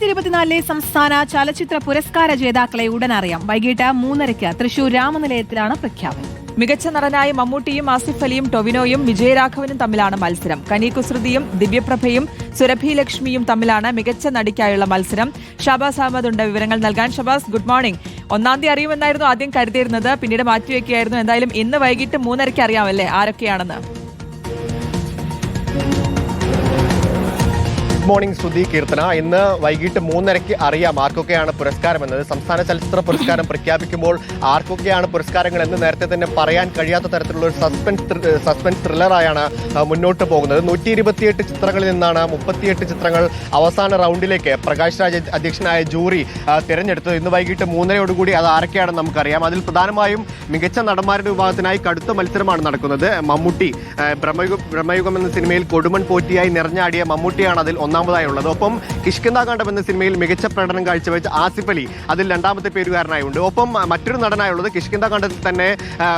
രണ്ടായിരത്തി ഇരുപത്തിനാലിലെ സംസ്ഥാന ചലച്ചിത്ര പുരസ്കാര ജേതാക്കളെ ഉടൻ അറിയാം വൈകിട്ട് മൂന്നരയ്ക്ക് തൃശൂർ രാമനിലയത്തിലാണ് പ്രഖ്യാപനം. മികച്ച നടനായ മമ്മൂട്ടിയും ആസിഫ് അലിയും ടൊവിനോയും വിജയരാഘവനും തമ്മിലാണ് മത്സരം. കനി കുസൃതിയും ദിവ്യപ്രഭയും സുരഭി ലക്ഷ്മിയും തമ്മിലാണ് മികച്ച നടിക്കായുള്ള മത്സരം. ഷബാസ് അഹമ്മദ് ഉണ്ട് വിവരങ്ങൾ നൽകാൻ. Shabaz good morning. ഒന്നാം തീയതി അറിയുമെന്നായിരുന്നു ആദ്യം കരുതിയിരുന്നത്. പിന്നീട് മാറ്റിവെക്കുകയായിരുന്നു. എന്തായാലും ഇന്ന് വൈകിട്ട് മൂന്നരയ്ക്ക് അറിയാമല്ലേ ആരൊക്കെയാണെന്ന്. Good morning Shruti Keerthana. ഇന്ന് വൈകിട്ട് മൂന്നരയ്ക്ക് അറിയാം ആർക്കൊക്കെയാണ് പുരസ്കാരം എന്നത് സംസ്ഥാന ചലച്ചിത്ര പുരസ്കാരം പ്രഖ്യാപിക്കുമ്പോൾ ആർക്കൊക്കെയാണ് പുരസ്കാരങ്ങൾ എന്ന് നേരത്തെ തന്നെ പറയാൻ കഴിയാത്ത തരത്തിലുള്ള ഒരു സസ്പെൻസ് സസ്പെൻസ് ത്രില്ലറായാണ് മുന്നോട്ട് പോകുന്നത്. നൂറ്റി ഇരുപത്തിയെട്ട് ചിത്രങ്ങളിൽ നിന്നാണ് മുപ്പത്തിയെട്ട് ചിത്രങ്ങൾ അവസാന റൗണ്ടിലേക്ക് പ്രകാശ് രാജ് അധ്യക്ഷനായ ജൂറി തിരഞ്ഞെടുത്തത്. ഇന്ന് വൈകിട്ട് മൂന്നരയോടുകൂടി അത് ആരൊക്കെയാണെന്ന് നമുക്കറിയാം. അതിൽ പ്രധാനമായും മികച്ച നടന്മാരുടെ വിഭാഗത്തിനായി കടുത്ത മത്സരമാണ് നടക്കുന്നത്. മമ്മൂട്ടി ബ്രഹ്മയുഗം ബ്രഹ്മയുഗം എന്ന സിനിമയിൽ കൊടുമൺ പോറ്റിയായി നിറഞ്ഞാടിയ മമ്മൂട്ടിയാണ് അതിൽ ഒന്നാമതായി ഉള്ളത് ഒപ്പം കിഷ്കിന്താകാണ്ഡം എന്ന സിനിമയിൽ മികച്ച പ്രകടനം കാഴ്ചവെച്ച ആസിഫ് അലി അതിൽ രണ്ടാമത്തെ പേരുകാരനായി ഉണ്ട് ഒപ്പം മറ്റൊരു നടനായുള്ളത് കിഷ്കിന്താകാണ്ഡത്തിൽ തന്നെ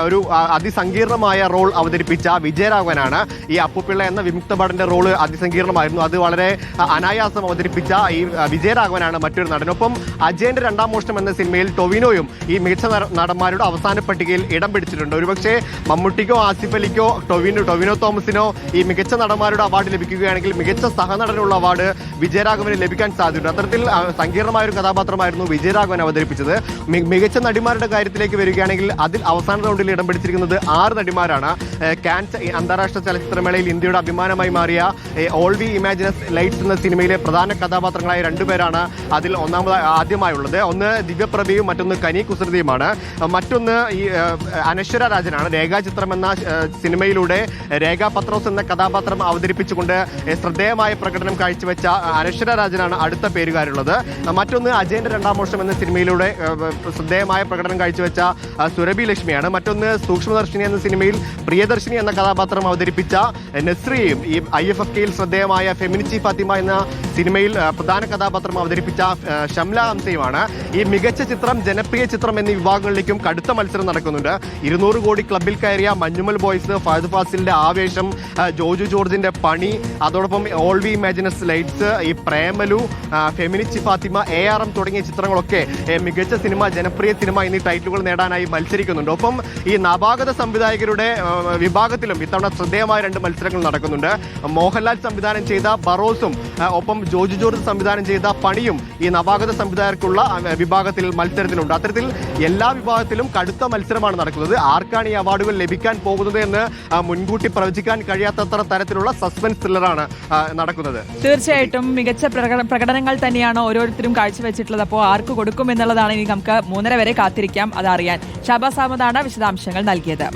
ഒരു അതിസങ്കീർണമായ റോൾ അവതരിപ്പിച്ച വിജയരാഘവനാണ്. ഈ അപ്പുപിള്ള എന്ന വിമുക്ത ഭടന്റെ റോൾ അതിസങ്കീർണമായിരുന്നു. അത് വളരെ അനായാസം അവതരിപ്പിച്ച ഈ വിജയരാഘവനാണ് മറ്റൊരു നടൻ. ഒപ്പം അജയന്റെ രണ്ടാം മോഷണം എന്ന സിനിമയിൽ ടൊവിനോയും ഈ മികച്ച നടന്മാരുടെ അവസാന പട്ടികയിൽ ഇടം പിടിച്ചിട്ടുണ്ട്. ഒരുപക്ഷെ മമ്മൂട്ടിക്കോ ആസിഫ് അലിക്കോ ടൊവിനോ ടൊവിനോ തോമസിനോ ഈ മികച്ച നടന്മാരുടെ അവാർഡ് ലഭിക്കുകയാണെങ്കിൽ മികച്ച സഹനടനുള്ള അവാർഡ് വിജയരാഘവന് ലഭിക്കാൻ സാധ്യതയുണ്ട്. അത്തരത്തിൽ സങ്കീർണമായ ഒരു കഥാപാത്രമായിരുന്നു വിജയരാഘവൻ അവതരിപ്പിച്ചത്. മികച്ച നടിമാരുടെ കാര്യത്തിലേക്ക് വരികയാണെങ്കിൽ അതിൽ അവസാന റൗണ്ടിൽ ഇടം പിടിച്ചിരിക്കുന്നത് ആറ് നടിമാരാണ്. കാൻസ് അന്താരാഷ്ട്ര ചലച്ചിത്രമേളയിൽ ഇന്ത്യയുടെ അഭിമാനമായി മാറിയ ഓൾ വി ഇമാജിനസ് ലൈറ്റ്സ് എന്ന സിനിമയിലെ പ്രധാന കഥാപാത്രങ്ങളായ രണ്ടുപേരാണ് അതിൽ ഒന്നാമത് ആദ്യമായുള്ളത്. ഒന്ന് ദിവ്യപ്രഭയും മറ്റൊന്ന് കനി കുസൃതിയുമാണ്. മറ്റൊന്ന് ഈ അനശ്വര രാജനാണ്. രേഖാചിത്രം എന്ന സിനിമയിലൂടെ രേഖാ പത്രോസ് എന്ന കഥാപാത്രം അവതരിപ്പിച്ചുകൊണ്ട് ശ്രദ്ധേയമായ പ്രകടനം കാഴ്ചവെച്ച അനശ്വര രാജനാണ് അടുത്ത പേരുകാരുള്ളത്. മറ്റൊന്ന് അജയന്റെ രണ്ടാം മോഷം എന്ന സിനിമയിലൂടെ ശ്രദ്ധേയമായ പ്രകടനം കാഴ്ചവെച്ച സുരഭി ലക്ഷ്മിയാണ്. മറ്റൊന്ന് സൂക്ഷ്മദർശിനി എന്ന സിനിമയിൽ പ്രിയദർശിനി എന്ന കഥാപാത്രം അവതരിപ്പിച്ച നസ്രിയും ഈ ഐ എഫ് എഫ് കെയിൽ ശ്രദ്ധേയമായ ഫെമിനിച്ചി ഫാത്തിമ എന്ന സിനിമയിൽ പ്രധാന കഥാപാത്രം അവതരിപ്പിച്ച ഷംല ഹംസയുമാണ്. ഈ മികച്ച ചിത്രം ജനപ്രിയ ചിത്രം എന്നീ വിഭാഗങ്ങളിലേക്കും കടുത്ത മത്സരം നടക്കുന്നുണ്ട്. ഇരുന്നൂറ് കോടി ക്ലബിൽ കയറിയ മഞ്ഞുമൽ ബോയ്സ് ഫഹദ് ഫാസിലിന്റെ ആവേശം ജോജു ജോർജിന്റെ പണി അതോടൊപ്പം ഓൾ വി ഇമാജിനസ് ലൈറ്റ്സ് ഈ Premalu Femini Feminichi Fathima A R M തുടങ്ങിയ ചിത്രങ്ങളൊക്കെ മികച്ച സിനിമ ജനപ്രിയ സിനിമ എന്നീ ടൈറ്റിലുകൾ നേടാനായി മത്സരിക്കുന്നുണ്ട്. ഒപ്പം ഈ നവാഗത സംവിധായകരുടെ വിഭാഗത്തിലും ഇത്തവണ ശ്രദ്ധേയമായ രണ്ട് മത്സരങ്ങൾ നടക്കുന്നുണ്ട്. മോഹൻലാൽ സംവിധാനം ചെയ്ത ബറോസും ഒപ്പം ജോജു ജോർജ് സംവിധാനം ചെയ്ത പണിയും ഈ നവാഗത സംവിധായകർക്കുള്ള വിഭാഗത്തിൽ മത്സരത്തിലുണ്ട്. അത്തരത്തിൽ എല്ലാ വിഭാഗത്തിലും കടുത്ത മത്സരമാണ് നടക്കുന്നത്. ആർക്കാണ് ഈ അവാർഡുകൾ ലഭിക്കാൻ പോകുന്നത് എന്ന് മുൻകൂട്ടി പ്രവചിക്കാൻ കഴിയാത്തത്ര തരത്തിലുള്ള സസ്പെൻസ് ത്രില്ലറാണ് നടക്കുന്നത്. തീർച്ചയായിട്ടും മികച്ച പ്രകടനങ്ങൾ തന്നെയാണ് ഓരോരുത്തരും കാഴ്ചവെച്ചിട്ടുള്ളത്. അപ്പോൾ ആർക്ക് കൊടുക്കും എന്നുള്ളതാണ് ഇനി നമുക്ക് മൂന്നര വരെ കാത്തിരിക്കാം. അതറിയാൻ ഷാബാസ് അഹമ്മദാണ് വിശദാംശങ്ങൾ നൽകിയത്.